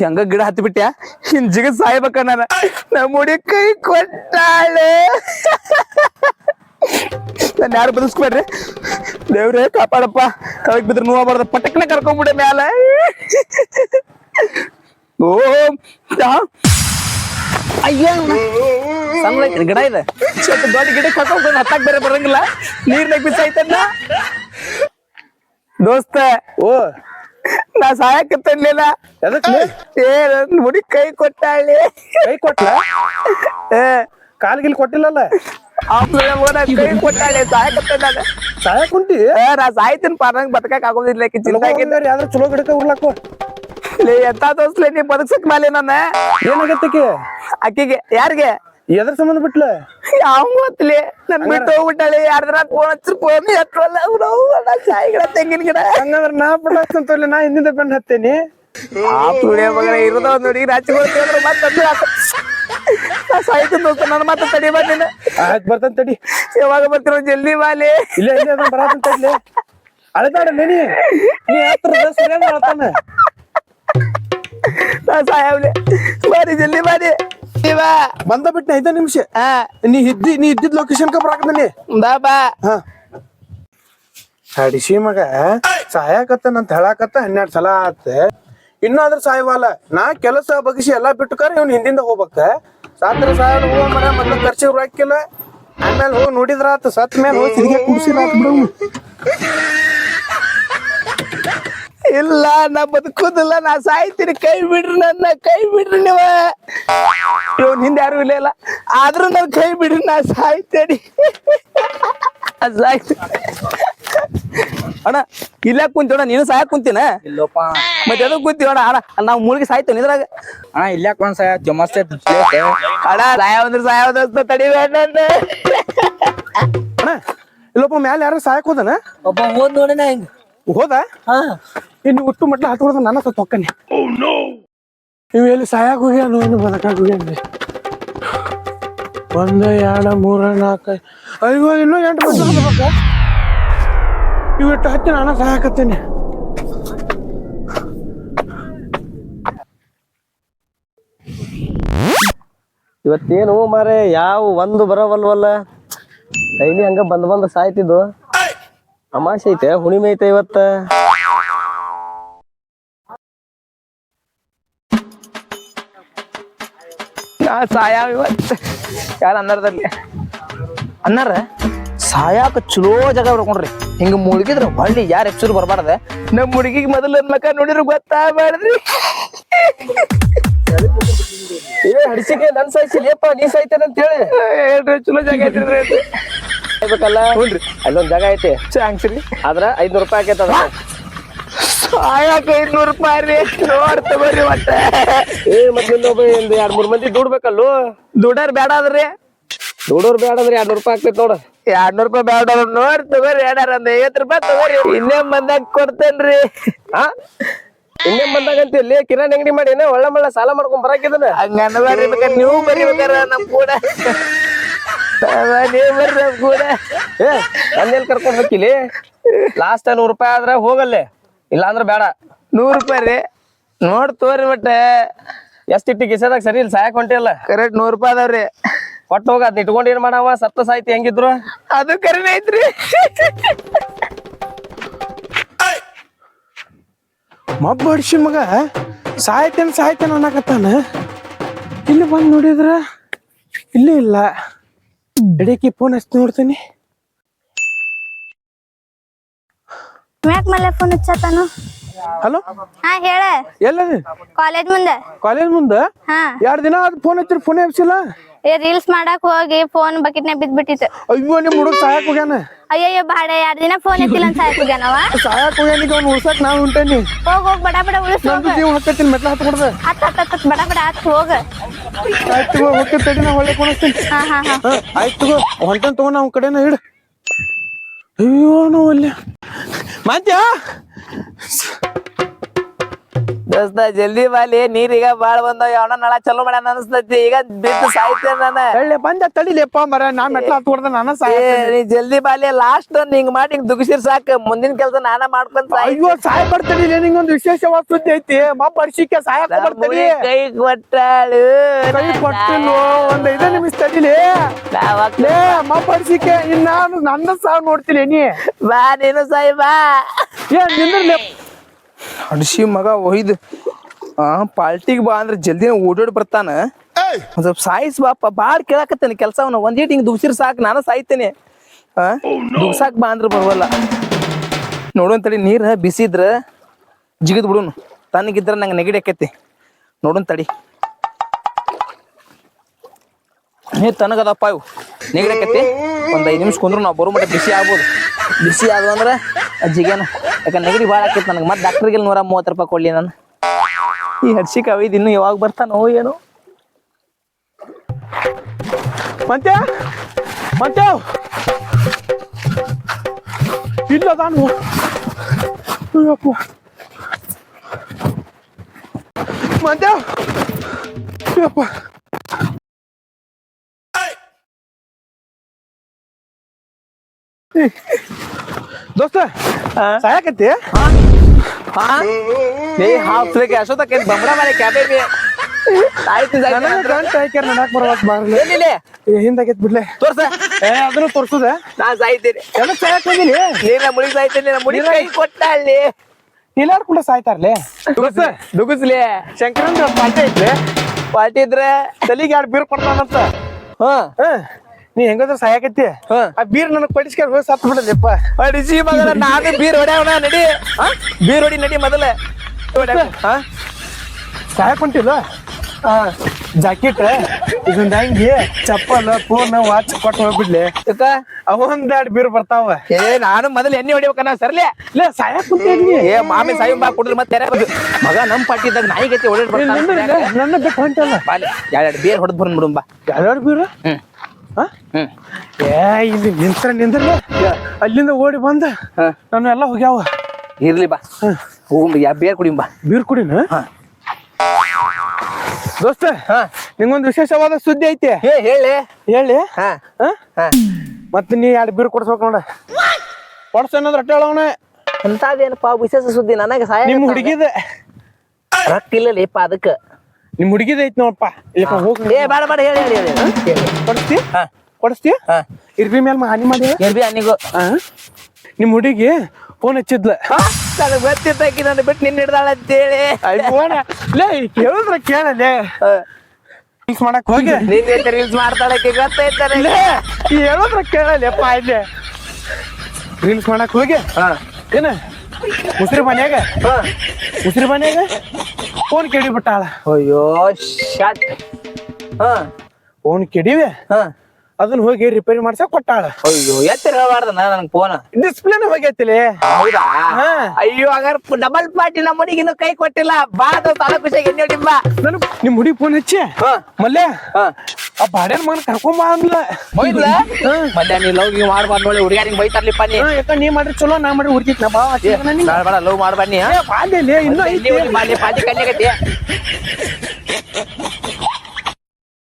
ಹೆಂಗ ಗಿಡ ಹತ್ತಿ ಬಿಟ್ಟ್ಯಾ ಹಿಂಗ್ ಜಿಗದ್ ಸಾಯ್ಬೇಕ ನಮ್ಮ ಹುಡಿ ಕೈ ಕೊಟ್ಟಾಳೆ. ನಾನು ಯಾರು ಬದುಸ್ಬೇಡ್ರಿ ದೇವ್ರೇ ಕಾಪಾಡಪ್ಪ. ಕಳಕ್ ಬಿದ್ರೆ ನೋವಾಗ್ಬಾರ್ದ ಪಟಕ್ನ ಕರ್ಕೊಂಡ್ಬಿಡ ಮ್ಯಾಲ. ಓಂ. ಅಯ್ಯೋ. ಗಿಡ ಇದೆ. ಸ್ವಲ್ಪ ದೊಡ್ಡ ಗಿಡ ಕರ್ಕೊಂಡ್ ಹತ್ತಾಕ್ ಬೇರೆ ಬರಂಗಿಲ್ಲ. ನೀರ್ನಾಗ ಬಿಸಾಯ್ತನ್ನ ದೋಸ್ತ, ಓ. ನಾ ಸಹಾಯಕತ್ತನ್ಲಿಲ್ಲ ಎದಕ್ಕೆ ಏ ನನ್ ಹುಡಿ ಕೈ ಕೊಟ್ಟಾಳೆ. ಕೈ ಕೊಟ್ಲ? ಏ. ಕಾಲ್ಗಿಲ್ ಕೊಟ್ಟಿಲ್ಲಲ್ಲ? ಆಮೇಲೆ ಹೋದ ಕೈ ಕೊಟ್ಟಾಳೆ ಸಹಾಯಕತ್ತ ನಾನು. ಸಹಾಯ ಕುಂಟಿ ಏ ನಾ ಸಾಯ್ತೀನಿ ನಂಗ್ ಬದುಕಕ್ ಆಗೋದಿಲ್ಲ ಆಕಿ ಚಿಂತೆ ಆಗಿದ್ದ ಚಲೋ ಗಿಡಕ ಉರ್ಲಾಕೋ ಲೇ ಎಂತ ದೋಸ್ಲೆ ನೀ ಬದುಕ್ಸಕ್ ಮೇಲೆ ನನ್ನ ಏನಾಗತ್ತಕ್ಕೆ ಆಕಿಗೆ ಯಾರಿಗೆ? ಎದ್ರ ಸಂಬಂಧ ಬಿಟ್ಲ? ಯಾವ ಗೊತ್ತಲಿ ನನ್ ಬಿಟ್ಟು ಹೋಗ್ಬಿಟ್ಟಾಳೆ. ಯಾರ್ದ್ರ ಫೋನ್ ಎತ್ತಲ್ಲ ಸಾಯಿ ಗಿಡ ತೆಂಗಿನ ಗಿಡ. ಹಂಗಂದ್ರ ನಾ ನಾ ಹಿಂದಿಂದ ಹತ್ತೇನಿ. ಆ ತುಳಿಯ ಮಗನ ಇರೋದ ಒಂದ್ ಹುಡುಗಿ ರಾಚಿಗೊಳ್ತಿ ಅಂದ್ರೆ ಮತ್ತೆ ನಾ ಸಾಯ್ತೀನಿ ದೋಸ್ತ ನನ್ನ ಮತ್ತೆ ತಡಿ ಬಂದಿನ ಆಯ್ತು ಬರ್ತಾನ ತಡಿ. ಯಾವಾಗ ಬರ್ತಿರೋ ಜಲ್ದಿ ಬಾಲೆ ಇಲ್ಲ ಇಲ್ಲ ತಡಿ ಅಳತಾಡ ನೀ ನೀ ಹತ್ರ ಸರಿಯಾದ ಅಳತಾನ ನಾ ಸಾಯವ್ಲೆ. ಬಾರಿ ಜಲ್ದಿ ಬಂದ ಬಿಟ್ಟು ಐದ ನಿಮಿಷ. ನೀ ಇದ್ದಿ ನೀ ಇದ್ದಿದ್ ಲೊಕೇಶನ್ ಕ ಬರಾಕಂದನಿ ಬಾ ಬಾ. ಹಾ. ಹಡಿಸಿ ಮಗ ಸಾಯಕತ್ತ ನಂತ ಹೇಳಾಕತ್ತ ಹನ್ನೆರಡು ಸಲ ಆತ. ಇನ್ನಾದ್ರೂ ಸಾಯವಲ್ಲ ನಾ ಕೆಲಸ ಬಗ್ಸಿ ಎಲ್ಲಾ ಬಿಟ್ಟುಕಾರ ಇವ್ನ ಹಿಂದಿಂದ ಹೋಗ್ಬೇಕ. ಸಾತ್ರ ಸಾಯಲ್ ಹೋಗ ಮರ ಮೊದ್ಲು ಖರ್ಚಿಗೆ ಹಾಕಿಲ್ಲ ಆಮೇಲೆ ಹೋಗಿ ನೋಡಿದ್ರ ಆತ ಸತ್ ಮೇಲೆ ಹೋಗಿ ತಿರ್ಗಿ ಬಿಡು. ಇಲ್ಲ ನಾ ಬದುಕುದಿಲ್ಲ ನಾ ಸಾಯ್ತೀನಿ ಕೈ ಬಿಡ್ರಿ ನನ್ನ ಕೈ ಬಿಡ್ರಿ ನೀವ. ಇವನ್ ಹಿಂದೆ ಯಾರು ಇಲ್ಲ ಆದ್ರೂ ನನ್ ಕೈ ಬಿಡ್ರಿ ನಾ ಸಾಯ್ತೇನಿ. ಅಣ್ಣ ಇಲ್ಲ ಕುಂತೀವಣ ನೀನು ಸಾಯಕ್ ಕುಂತೀನ? ಇಲ್ಲಪ್ಪ. ಮತ್ತೆ ಅದು ಕುಂತೀವಣ ಅಣ್ಣ ನಾವು ಮೂಲಿಗೆ ಸಾಯ್ತೇನೆ ಇದ್ರಾಗ. ಅಣ್ಣ ಇಲ್ಲ ಒಂದ್ ಸಾಯ ಮಸ್ತ್ ಅಣ್ಣ ಸಾಯ ಅಣ್ಣ ಸಾಯ ಸಾಯೋದಸ್ತ ತಡಿಬೇಡ ನನ್ನ ಅಣ್ಣ ಇಲ್ಲೊಬ್ಬ ಮ್ಯಾಲ ಯಾರು ಸಾಯಕ್ ಹೋದನ? ಒಬ್ಬ ಹೋದ್ ನೋಡಿನ ಹೆಂಗ್? ಹೋದ? ಇನ್ನು ಹುಟ್ಟು ಮಟ್ಲ ಹತ್ಕೊಡ್ದ ನನ್ನ ಸ್ವಲ್ಪ ಹೊಕ್ಕನೆ ನೀವು ಎಲ್ಲಿ ಸಾಯಕ್ ಹೋಗ್ಯಾನು ಇನ್ನು ಬದಕಾಕ್ ಹೋಗ್ಯಾನ್ರಿ ಒಂದ, ಎರಡ, ಮೂರ, ನಾಲ್ಕ ಅಯ್ಯೋ ಇನ್ನೂ ಎಂಟು ಬಸ್ ಹತ್ಬೇಕ ಇವ್ ಇಟ್ಟು ಹತ್ತಿ ನಾನು ಸಾಯಕತ್ತೇನೆ. ಇವತ್ತೇನು ಮಾರೆ, ಯಾವ ಒಂದು ಬರವಲ್ವಲ್ಲ? ಡೈಲಿ ಹಂಗ ಬಂದ್ ಬಂದ್ ಸಾಯ್ತಿದ್ದು. ಅಮಾಸೆ ಐತೆ, ಹುಣಿಮೆ ಐತೆ ಇವತ್ತ. ಸಾಯಾವ ಇವತ್ತು. ಯಾರು ಅನ್ನರ್ದಲ್ಲಿ? ಅನ್ನಾರ? ಸಾಯಾಕ ಚಲೋ ಜಾಗ ಬರ್ಕೊಂಡ್ರಿ ಹಿಂಗ ಮುಳುಗಿದ್ರ ಹೊಳ್ಳಿ ಯಾರ ಎಪ್ಸರು ಬರಬಾರ್ದ? ನಮ್ಮ ಹುಡುಗಿಗೆ ಮೊದಲ ಮಕ ನೋಡಿದ್ರು ಗೊತ್ತಾಗ್ಬಾರ್ದ್ರಿ. ಏ ಹಡಿಸಿಕೆ ನನ್ ಸಾಯ್ಸಿಲ್ಲಪ್ಪ ನೀ ಸಾಯ್ತೇನೆ ಅಂತ ಹೇಳಿ. ಹೇಳ್ರಿ ಚಲೋ ಜಾಗ ಐತ್ರಿ. ಹೇಳ್ಬೇಕಲ್ಲ? ಅಲ್ಲೊಂದ್ ಜಾಗ ಐತಿ. ಥ್ಯಾಂಕ್ಸ್ ರೀ ಆದ್ರ ಐದ್ನೂರು ರೂಪಾಯಿ ಆಕೈತ ಅದ ಐನೂರು ರೂಪಾಯಿ ರೀ. ನೋಡ್ ತಗೋರಿ ಒಟ್ಟ ಏ ಮತ್ ಇನ್ನೊಬ್ಬ ಒಂದ್ ಎರಡ್ ಮೂರ್ ಮಂದಿ ದುಡ್ಬೇಕಲ್ಲು? ದುಡಾರ್ ಬೇಡ ಅದ್ರಿ ದುಡೋರ್ ಬೇಡ ಅಂದ್ರೆ ಎರಡ್ ರೂಪಾಯಿ ಆಗ್ತೈತೆ ನೋಡ. ಎರಡ್ನೂರು ರೂಪಾಯಿ ಬೇಡ ನೋಡ್ ತಗೋರಿ ಎರಡಾರ ಒಂದ್ ಐವತ್ತು ರೂಪಾಯಿ ತಗೋರಿ. ಇನ್ನೇ ಬಂದಾಗ ಕೊಡ್ತೇನ್ರಿ ಹಾ ಇನ್ನೇ ಬಂದಾಗಂತ ಇಲ್ಲಿ ಕಿರಾಣಿ ಅಂಗಡಿ ಮಾಡಿ ಏನ ಒಳ್ಳೆ ಮಳ್ಳ ಸಾಲ ಮಾಡ್ಕೊಂಡ್ ಬರಾಕಿದನ ಹಂಗ ಅನ್ನಬೇಡ್ರಿ ಬೇಕಾದ್ರೆ ನೀವು ಬರಿಬೇಕಾರ ನಮ್ ಕೂಡ. ನೀವು ಬರ್ರಿ ನಮ್ ಕೂಡ. ಏ ನನ್ನೆಲ್ ಕರ್ಕೊಂಡ್ ಹೋಗಿಲಿ ಲಾಸ್ಟ್ ನೂರ್ ರೂಪಾಯಿ ಆದ್ರೆ ಹೋಗಲ್ಲೇ. ಇಲ್ಲ ಅಂದ್ರ ಬೇಡ. ನೂರ್ ರೂಪಾಯಿ ರೀ. ನೋಡ್ ತೋರಿ ಬಟ್ಟೆ ಎಷ್ಟ್ ಇಟ್ಟಿ ಗಿಸದಾಗ ಸರಿ ಇಲ್ಲಿ ಸಾಯಕ್ ಹೊಂಟಿಲ್ಲ ಕರೆಕ್ಟ್ ನೂರ್ ರೂಪಾಯಿ ಅದಾವ್ರಿ ಕೊಟ್ಟು ಹೋಗ ಅದ್ ಇಟ್ಕೊಂಡ್ ಏನ್ ಮಾಡವ? ಸತ್ತ ಸಾಯ್ತಿ ಹೆಂಗಿದ್ರು? ಅದು ಕರೆನೇ ಐತ್ರಿ. ಮಬ್ಬ ಹೊಡ್ಸಿ ಮಗ. ಸಾಯ್ತೇನ್ ಸಾಯ್ತೇನ ಅನ್ನಕತ್ತಾನ. ಇಲ್ಲಿ ಬಂದ್ ನೋಡಿದ್ರ? ಇಲ್ಲಿ ಇಲ್ಲ. ಎಡಕ್ಕೆ ಫೋನ್ ಹಚ್ಚಿ ನೋಡ್ತೀನಿ. ಮ್ಯಾಕ್ ಮಲ್ಲ ಫೋನ್ ಹಚ್ಚತಾನು ಹಲೋ? ಹಾ ಹೇಳ. ಎಲ್ಲದ? ಕಾಲೇಜ್ ಮುಂದೆ. ಕಾಲೇಜ್ ಮುಂದ? ಹಾ. ಎರಡು ದಿನ ಫೋನ್ ಹಚ್ಚಿರ ಫೋನ್ ಹಚ್ಚಿಲ್ಲ ಏ ರೀಲ್ಸ್ ಮಾಡಕ್ ಹೋಗಿ ಫೋನ್ ಬಕೆಟ್ನಾಗ ಬಿದ್ದ್ಬಿಟ್ಟಿತ್ತು ಅಯ್ಯೋ ನಿಮ್ ಹುಡುಗ ಸಾಯಕ್ ಹೋಗ್ಯಾನ? ಅಯ್ಯಯ್ಯೋ ಬಾಡ ಎರಡ್ ದಿನ ಫೋನ್ ಎತ್ತಿಲ್ಲ ಅಂತ ಸಾಯಕ್ ಹೋಗ್ಯಾನಿಗೆ ಅವ್ನು ಉಳ್ಸಕ್ ನಾವ್ ಉಂಟೇನಿ. ಹೋಗ್ ಹೋಗ್ ಬಡ ಬಡ ಉಳಿಸ್ ನಂದು ಜೀವ ಹತ್ತೈತಿನ ಮೆಟ್ಲ ಹತ್ ಕೊಡ್ದ ಹತ್ ಹತ್ ಹತ್ ಹತ್ ಬಡ ಬಡ ಹತ್ ಹೋಗ. ಆಯ್ತು ಹೋಗಿ ತಡಿ ನಾ ಒಳ್ಳೆ ಹಾ ಹಾ ಹಾ. ಹಾ ಆಯ್ತು ತಗೋ ಹೊಂಟನ್ ತಗೋ ನಾವು ಕಡೆನ ಇಡು. ಅಯ್ಯೋ ನಾವು ಅಲ್ಲಿ 慢点 ದೋಸ್ತ ಜಲ್ದಿ ಬಾಲಿ ನೀರೀಗ ಬಾಳ್ ಬಂದಾವ ಯಾವನ ನಳ ಚಲೋ ಮಾಡ್ಯಾನ ಅನಸ್ತೈತಿ. ಈಗ ಬಿದ್ದು ಸಾಯ್ತೇನೆ ನಾನು. ತಳ್ಳಿ ಬಂದ ತಡಿಲೇಪ್ಪ ಮರ ನಾ ಮೆಟ್ಲ ಹತ್ಕೊಡ್ದ ನಾನು ಏ, ಸಾಯ ನೀ ಜಲ್ದಿ ಬಾಲಿ ಲಾಸ್ಟ್ ಹಿಂಗ್ ಮಾಡಿ ಹಿಂಗ್ ದುಗಿಸಿರ್ ಸಾಕ. ಮುಂದಿನ ಕೆಲಸ ನಾನ ಮಾಡ್ಕೊಂತ. ಅಯ್ಯೋ ಸಾಯ ಬರ್ತಡಿ ನಿಂಗೊಂದು ವಿಶೇಷವಾದ ಸುದ್ದಿ ಐತಿ. ಮಾ ಬರ್ಸಿಕೆ ಸಾಯಕ್ ಬರ್ತಡಿ ಕೈ ಕೊಟ್ಟಾಳು. ಕೈ ಕೊಟ್ಟಿಲ್ಲ ಒಂದ್ ಐದೇ ನಿಮಿಷ ತಡಿಲಿ ನಾವ್ ಲೇ ಮಾ ಇನ್ನ ನಾನು ನನ್ನ ಸಾವ್ ನೋಡ್ತೀನಿ ನೀ. ಬಾ ನೀನು ಸಾಯ್ ಬಾ. ಏನ್ ನಿಂದ್ರಲೇ ಹಡ್ಸಿ ಮಗ ಒಯ್ದು ಪಾಲ್ಟಿಗೆ ಬಾ ಅಂದ್ರೆ ಜಲ್ದಿ ಓಡೋಡ್ ಬರ್ತಾನ. ಒಂದ್ ಸ್ವಲ್ಪ ಸಾಯಿಸ್ ಬಾಪ ಬಾಳ್ ಕೇಳಾಕತ್ತೇನೆ ಕೆಲಸವನ್ನ. ಒಂದೇಟ್ ಹಿಂಗ್ ದುಗ್ಸಿರ್ ಸಾಕ್ ನಾನು ಸಾಯ್ತೇನೆ. ಆ ದುಗ್ಸಾಕ್ ಬಾ ಅಂದ್ರೆ ಬರವಲ್ಲ. ನೋಡೋಣ ತಡಿ ನೀರ್ ಬಿಸಿದ್ರೆ ಜಿಗಿದ್ ಬಿಡುನು. ತನಗಿದ್ರ ನಂಗೆ ನೆಗಡಿ ಆಕೈತಿ. ನೋಡೋನ್ ತಡಿ. ನೀರ್ ತನಗದಪ್ಪ ಇವು. ನೆಗಡಿ ಆಕೈತಿ. ಒಂದ್ ಐದ್ ನಿಮಿಷ ಕುಂದ್ರು ನಾವು ಬರೋ ಮಟ್ಟ ಬಿಸಿ ಆಗ್ಬೋದು. ಬಿಸಿ ಆದ್ವು ಅಂದ್ರೆ ಅಜ್ಜಿಗೇನ. ಯಾಕಂದ್ರೆ ನೆಗಡಿ ಭಾಳ ಆಕೈತಿ ನನಗೆ. ಮತ್ತೆ ಡಾಕ್ಟ್ರಿಗೆ ನೂರ ಮೂವತ್ತು ರೂಪಾಯಿ ಕೊಡ್ಲಿ ನಾನು. ಈ ಹರ್ಷಿಕ ಅವಿದ್ ಇನ್ನು ಯಾವಾಗ ಬರ್ತಾನೋ ಏನು. ಮತ್ತೆ ಮತ್ತೆ ಇಲ್ಲ ನಾನು ಮಂತ್ಯ. ದೋಸ್ತ ಸಾಯಕತ್ತಿ? ಏ ಹಾಫ್ಲಿಕ್ಕೆ ಅಷ್ಟೊತ್ತಕ್ಕೆ ಬಂಬಡ ಮಾಡಿ ಕ್ಯಾಬೇಬಿ ಆಯ್ತು ನನಗೆ ಗಂಟು ಹಾಕ್ಯಾರ ನಡಕ್ ಬರವತ್ ಬಾರ್ಲಿ. ಏನಿಲ್ಲ ಹಿಂದಾಗೈತ್ ಬಿಡ್ಲೆ. ತೋರ್ಸ. ಏ ಅದನ್ನು ತೋರ್ಸುದ. ನಾ ಸಾಯ್ತೀನಿ. ಎದಕ್ ಸಾಯಕ್ ಹೋಗಿಲಿ ನೀನ ಮುಳಿ ಸಾಯ್ತೀನಿ ನಾ ಮುಳಿ ಕೈ ಕೊಟ್ಟ ಅಲ್ಲಿ ಇಲ್ಲಾಡ್ಕೊಂಡ ಸಾಯ್ತಾರ್ಲೆ? ದೋಸ್ತ ದುಗುಸ್ಲಿ. ಶಂಕರಂದ್ರ ಪಾರ್ಟಿ ಐತ್ಲೆ? ಪಾರ್ಟಿ ಇದ್ರೆ ತಲೆಗೆ ಎರಡು ಬೀರ್ ಕೊಡ್ತಾನಂತ. ಹಾ. ಹ. ನೀ ಹೆಂಗದ್ರ ಸಾಯಕತ್ತಿ. ಆ ಬೀರ್ ನನಗ್ ಪಡಿಸ್ಕೊಂಡು ಹೋಗಿ ಸತ್ ಬಿಡಲಿಪ್ಪ ಅಡಿಸಿ ಮಗನ ನಾನು ಬೀರ್ ಹೊಡ್ಯಾವನ ನಡಿ? ಬೀರ್ ಹೊಡಿ ನಡಿ ಮೊದಲ. ಸಾಯಕ್ ಹೊಂಟಿಲ್ಲ? ಜಾಕೆಟ್ ಇದೊಂದ್ ಅಂಗಿ ಚಪ್ಪಲ್ ಫೋನ್ ವಾಚ್ ಕೊಟ್ಟು ಹೋಗ್ಬಿಡ್ಲಿ. ಅವ ಅವೊಂದ್ ಎರಡ್ ಬೀರ್ ಬರ್ತಾವ. ಏ ನಾನು ಮೊದಲು ಎಣ್ಣೆ ಹೊಡಿಬೇಕನ್ನ ಸರ್ಲಿ. ಇಲ್ಲ ಸಾಯಕ್ ಏ ಮಾಮಿ ಸಾಯಿ ಬಾ ಕುಡ್ರಿ ಮತ್ತೆ ಮಗ ನಮ್ ಪಾರ್ಟಿ ಇದ್ದಾಗ ನಾಯಿ ಗತಿ ಹೊಡೆದ್ ನನ್ನ ಬಿಟ್ಟು ಹೊಂಟಲ್ಲ. ಎರಡು ಬೇರ್ ಹೊಡೆದ್ ಬರೋಣ ಬಿಡುಂಬಾ ಯಾರ್ಯಾರು ಬೀರ್? ಏ ಇಲ್ಲಿ ನಿಂತ್ರ ನಿಂದ್ರಲ್ಲ. ಅಲ್ಲಿಂದ ಓಡಿ ಬಂದ. ನಾನು ಎಲ್ಲ ಹೋಗ್ಯಾವ. ಇರ್ಲಿ ಬಾ. ಹೋಗ್ ಯಾ ಕುಡಿ ಬಾ. ಬೀರ್ ಕುಡಿನ. ದೋಸ್ತ ಹಾ. ನಿಂಗೊಂದು ವಿಶೇಷವಾದ ಸುದ್ದಿ ಐತಿ. ಹೇಳಿ. ಹೇಳಿ. ಹಾ. ಹಾ ಹಾ. ಮತ್ತೆ ನೀ ಎರಡು ಬೀರ್ ಕೊಡ್ಸ್ಬೇಕು ನೋಡ. ಕೊಡ್ಸ ಅನ್ನೋದ್ರ ಅಟ್ಟ ಹೇಳವನ. ಅಂತದೇನಪ್ಪ ವಿಶೇಷ ಸುದ್ದಿ? ನನಗೆ ಸಹಾಯ ನಿಮ್ ಹುಡುಗಿದ. ರೊಕ್ಕ ಇಲ್ಲಲೇಪ ಅದಕ್ಕ. ನಿಮ್ ಹುಡುಗಿದ ಐತ್ ನೋಡಪ್ಪ. ಇಲ್ಲಪ್ಪ ಹೋಗ್ ಏ ಬೇಡ ಬೇಡ ಹೇಳಿ ಹೇಳಿ ಹೇಳಿ. ಕೊಡಿಸ್ತಿ ಕೊಡಿಸ್ತಿ ಇರ್ಬಿ ಮೇಲೆ ಹಾನಿ ಮಾಡಿ. ಇರ್ಬಿ ಅನಿಗು? ನಿಮ್ ಹುಡುಗಿ ಫೋನ್ ಹಚ್ಚಿದ್ಲ. ನನಗೆ ಗೊತ್ತಿತ್ತಾಕಿ ನನ್ನ ಬಿಟ್ಟು ನಿನ್ನ ಹಿಡ್ದಾಳ ಅಂತೇಳಿ. ಲೇ ಕೇಳಿದ್ರ ಕೇಳಲೇ ರೀಲ್ಸ್ ಮಾಡಕ್ ಹೋಗಿ. ನಿನ್ನ ರೀಲ್ಸ್ ಮಾಡ್ತಾಳಕ್ಕೆ ಗೊತ್ತೈತಾರೆ ಲೇ ಹೇಳಿದ್ರ ಕೇಳಲೇಪ್ಪ ಇಲ್ಲೇ. ರೀಲ್ಸ್ ಮಾಡಕ್ ಹೋಗಿ. ಹಾ. ಏನ? ಉಸಿರಿ ಮನ್ಯಾಗ? ಉಸಿರಿ ಮನ್ಯಾಗ? ಫೋನ್ ಕೆಡಿ ಬಿಟ್ಟಾಳ ಅಯ್ಯೋ ಶಾಟ್ ಹಾ. ಫೋನ್ ಕೆಡಿವೆ ಹಾ. ಅದನ್ನ ಹೋಗಿ ರಿಪೇರಿ ಮಾಡ್ಸಕ್ ಕೊಟ್ಟಾಳ ಅಯ್ಯೋ ಎತ್ತರ ಹೇಳ್ಬಾರ್ದ ನನ್ ಫೋನ್ ಡಿಸ್ಪ್ಲೇನ ಹೋಗೈತಿಲಿ ಹೌದಾ. ಅಯ್ಯೋ ಹಾಗಾರ ಡಬಲ್ ಪಾರ್ಟಿ ನಮ್ಮ ಇನ್ನು ಕೈ ಕೊಟ್ಟಿಲ್ಲ. ಬಾ ತಲ ಖುಷಿಯಾಗಿ ಎಣ್ಣೆ ಹೊಡಿಂಬಾ ನಿಮ್ ಹುಡುಗಿ ಫೋನ್ ಹಚ್ಚಿ? ಹಾ. ಮಲ್ಲೆ? ಹಾ. ಆ ಬಾಡ್ಯಾನ ಮಗನ ಕರ್ಕೊಂಬ ಅಂದ್ಲ. ಹೋಯ್ಲ ಮಧ್ಯಾಹ್ನ ಲವ್ ಗಿವ್ ಮಾಡ್ಬಾರ್ದು ನೋಡಿ ಹುಡುಗಾರಿಗೆ ಬೈತಾರ್ಲಿಪ್ಪ ನೀ. ಯಾಕಂದ್ರೆ ಯಾಕ ನೀ ಮಾಡ್ರಿ ಚಲೋ ನಾ ಮಾಡ್ರಿ ಹುಡುಗಿತ್ ನಾ ಬಾ ಬೇಡ ಲವ್ ಮಾಡ್ಬಾರ್ನಿ ಬಾಲ್ಯ ಇನ್ನೂ ಐತಿ. ಪಾರ್ಟಿ ಕನ್ಯಾಗತಿ